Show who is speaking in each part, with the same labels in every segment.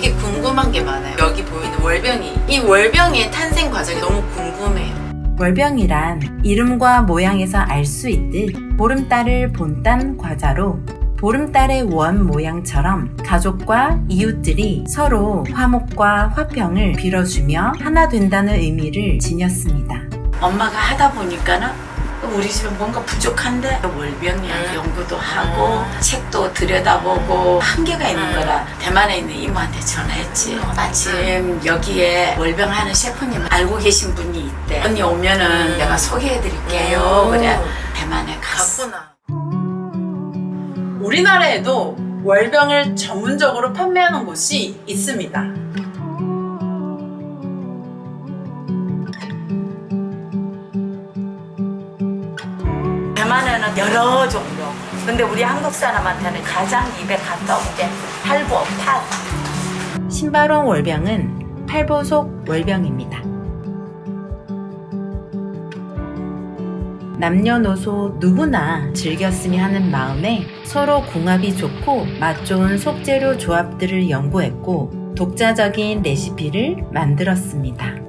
Speaker 1: 되게 궁금한 게 많아요. 여기 보이는 월병이 이 월병의 탄생 과정이 너무 궁금해요. 월병이란 이름과 모양에서 알 수 있듯 보름달을 본딴 과자로 보름달의 원 모양처럼 가족과 이웃들이 서로 화목과 화평을 빌어주며 하나 된다는 의미를 지녔습니다.
Speaker 2: 엄마가 하다 보니까는 우리 집에 뭔가 부족한데 월병이야
Speaker 1: 음.
Speaker 2: 연구도 하고
Speaker 1: 음.
Speaker 2: 책도 들여다보고 한계가 있는
Speaker 1: 음.
Speaker 2: 거라 대만에 있는 이모한테 전화했지 마침 여기에 월병하는 셰프님 알고 계신 분이 있대 언니 오면은
Speaker 1: 음.
Speaker 2: 내가 소개해드릴게요
Speaker 1: 오.
Speaker 2: 그래 대만에 갔어
Speaker 1: 갔구나. 우리나라에도 월병을 전문적으로 판매하는 곳이 있습니다.
Speaker 2: 대만에는 여러 종류 근데 우리 한국 사람한테는 가장 입에 가까운 게 팔보 팔
Speaker 1: 신바론 월병은 팔보속 월병입니다. 남녀노소 누구나 즐겼으면 하는 마음에 서로 궁합이 좋고 맛 좋은 속재료 조합들을 연구했고 독자적인 레시피를 만들었습니다.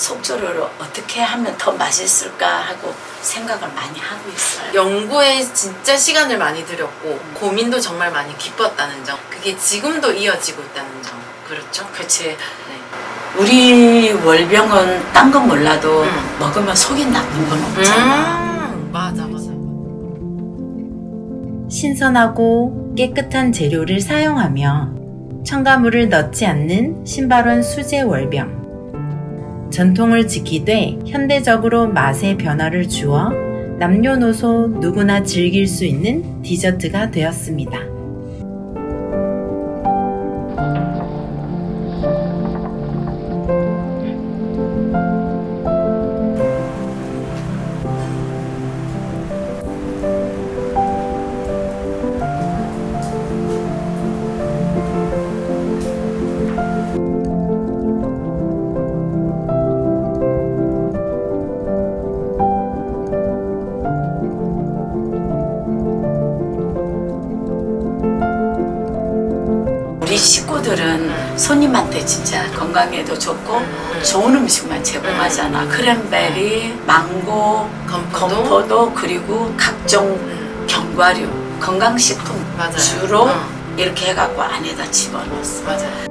Speaker 2: 속조를 어떻게 하면 더 맛있을까 하고 생각을 많이 하고 있어요.
Speaker 1: 연구에 진짜 시간을 많이 들였고 고민도 정말 많이 깊었다는 점 그게 지금도 이어지고 있다는 점 그렇죠?
Speaker 2: 그치.
Speaker 1: 네.
Speaker 2: 우리 월병은 딴 건 몰라도
Speaker 1: 음.
Speaker 2: 먹으면 속이 나쁜 건 없잖아.
Speaker 1: 음, 맞아 맞아 신선하고 깨끗한 재료를 사용하며 첨가물을 넣지 않는 신발원 수제 월병 전통을 지키되 현대적으로 맛의 변화를 주어 남녀노소 누구나 즐길 수 있는 디저트가 되었습니다.
Speaker 2: 우리 식구들은 손님한테 진짜 건강에도 좋고
Speaker 1: 음.
Speaker 2: 좋은 음식만 제공하잖아. 크랜베리, 망고,
Speaker 1: 건포도?
Speaker 2: 건포도 그리고 각종
Speaker 1: 음,
Speaker 2: 견과류, 건강식품
Speaker 1: 맞아요.
Speaker 2: 주로
Speaker 1: 어,
Speaker 2: 이렇게 해갖고 안에다 집어넣었어.
Speaker 1: 맞아요.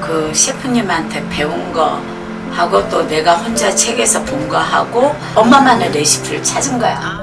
Speaker 2: 그 셰프님한테 배운 거 하고 또 내가 혼자 책에서 본 거 하고 엄마만의 레시피를 찾은 거야.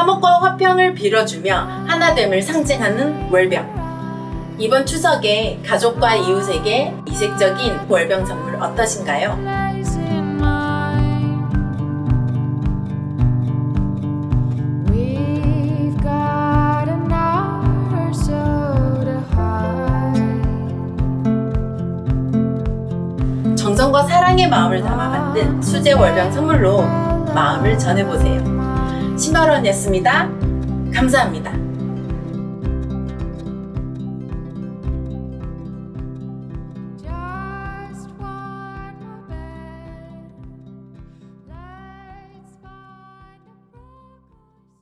Speaker 1: 화목과 화평을 빌어주며 하나됨을 상징하는 월병. 이번 추석에 가족과 이웃에게 이색적인 월병 선물 어떠신가요? 정성과 사랑의 마음을 담아 만든 수제 월병 선물로 마음을 전해보세요. 신발원이었습니다. 감사합니다.